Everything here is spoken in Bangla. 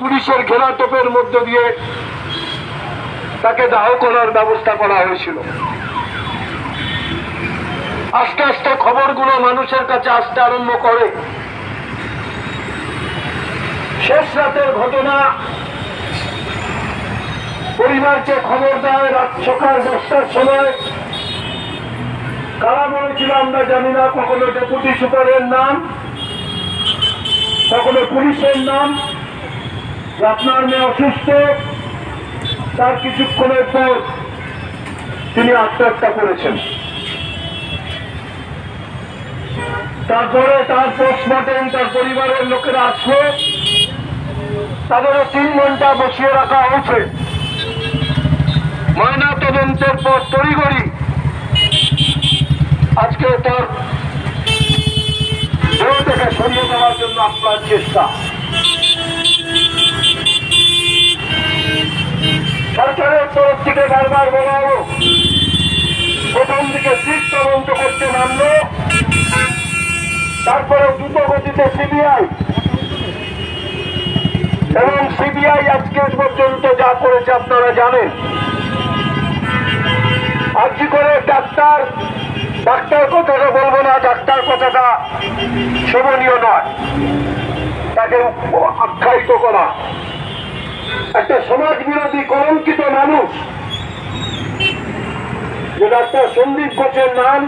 পুলিশের ঘেরাটোপের মধ্য দিয়ে তাকে দাহ করার ব্যবস্থা করা হয়েছিল। আস্তে আস্তে খবরগুলো মানুষের কাছে আসতে আরম্ভ করে। শেষ রাতের ঘটনা পরিবারকে খবর দেয়, রাত সকাল দশটার সময়। কারা বলেছিল আমরা জানি না, কখনো ডেপুটি সুপারের নাম, কখনো পুলিশের নাম। আপনার মেয়ে অসুস্থ, তার কিছুক্ষণের পর তিনি আত্মহত্যা করেছেন। তারপরে তার পোস্টমর্টম তার পরিবারের লোকেরা আসলো। তাদেরও তিন ঘণ্টা বসিয়ে রাখা হয়েছে। ময়না তদন্তের পর তড়িগড়ি আজকে তার দেহ থেকে সরিয়ে দেওয়ার জন্য আপনার চেষ্টা। থেকে বারবার বলা হলো প্রথম দিকে সিট তদন্ত করতে নামলো তারপরে দ্রুত গতিতে সিবিআই। এবং সিবিআই আজকে পর্যন্ত যা করেছে আপনারা জানেন। আজকে করে ডাক্তার ডাক্তার কথাটা বলব না, ডাক্তার কথাটা শোভনীয় নয়। তাকে আখ্যায়িত করা। একটা সমাজ বিরোধী কলঙ্কিত মানুষ যে ডাক্তার সন্দীপ ঘোষের নাম